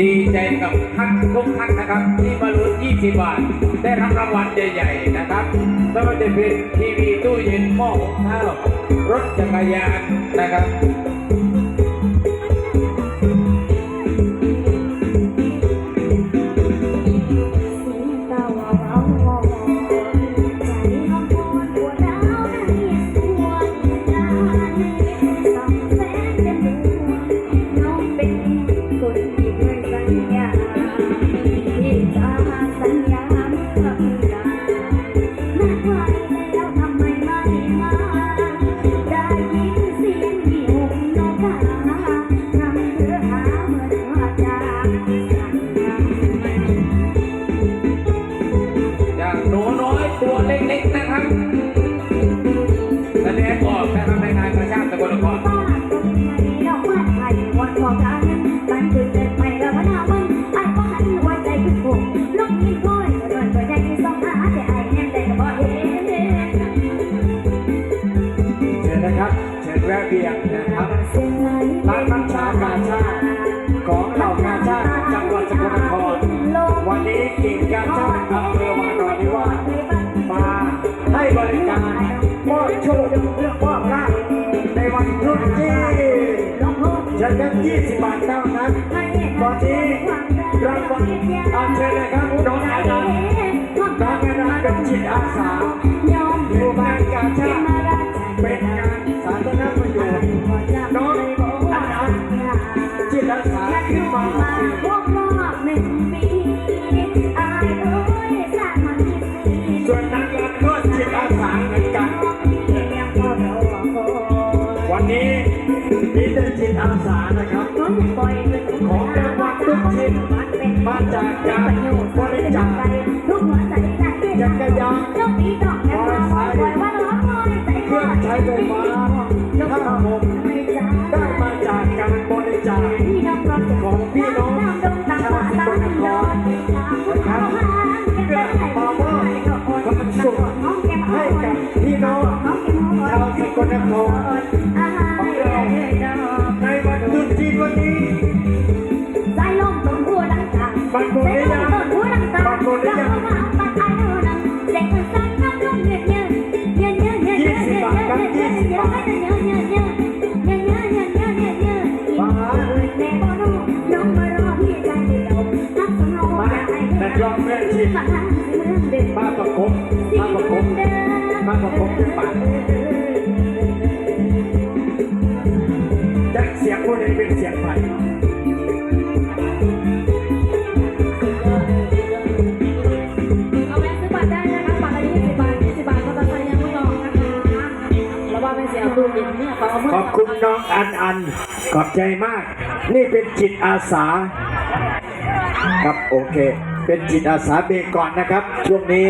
ดีใจกับท่านทุกท่านนะครับ ที่มาลุ้น20 บาท ได้รับรางวัลใหญ่ๆนะครับไม่ว่าจะเป็นทีวีตู้เย็นหม้อหุงข้าวรถจักรยานนะครับ เชิญครับ20 บาทเท่านั้นตอนนี้รางวัลอัเชิญนะครับน้องอานันต์น้องอานันต์เป็นจิตอาสาอยู่บ้านกาชาเป็นงานสาธารณประโยชน์น้องอานันต์จิตอาสาขึ้นมา บ่อยเป็นของรางวัลทุกชิ้นมันเป็นมาจากการบริจาคทุกหัวใจจากที่จักรยานโชคดีดอกแก้วคอยว่าร้องคอยใจคองใช้ไฟฟ้าถ้าผมได้มาจากการบริจาคของพี่น้องชาวสกลนครนะครับเพื่อมามอบความสุขให้กับพี่น้องชาวสกลนคร มาประกบมาประกบมาประกบเป็นปาก จะเสียงผู้ใดเป็นเสียงใครเอาแม่ซื้อบัตรได้นะคะบัตรละยี่สิบบาทยี่สิบบาทก็ต้องใช้ยังไม่ยอมนะคะแล้วว่าเป็นเสียงตู้เย็นเนี่ยเขาเอามือขอบคุณน้องอันอันขอบใจมาก นี่เป็นจิตอาสา ครับโอเค เป็นจิตอาสาเบรกก่อนนะครับ ช่วงนี้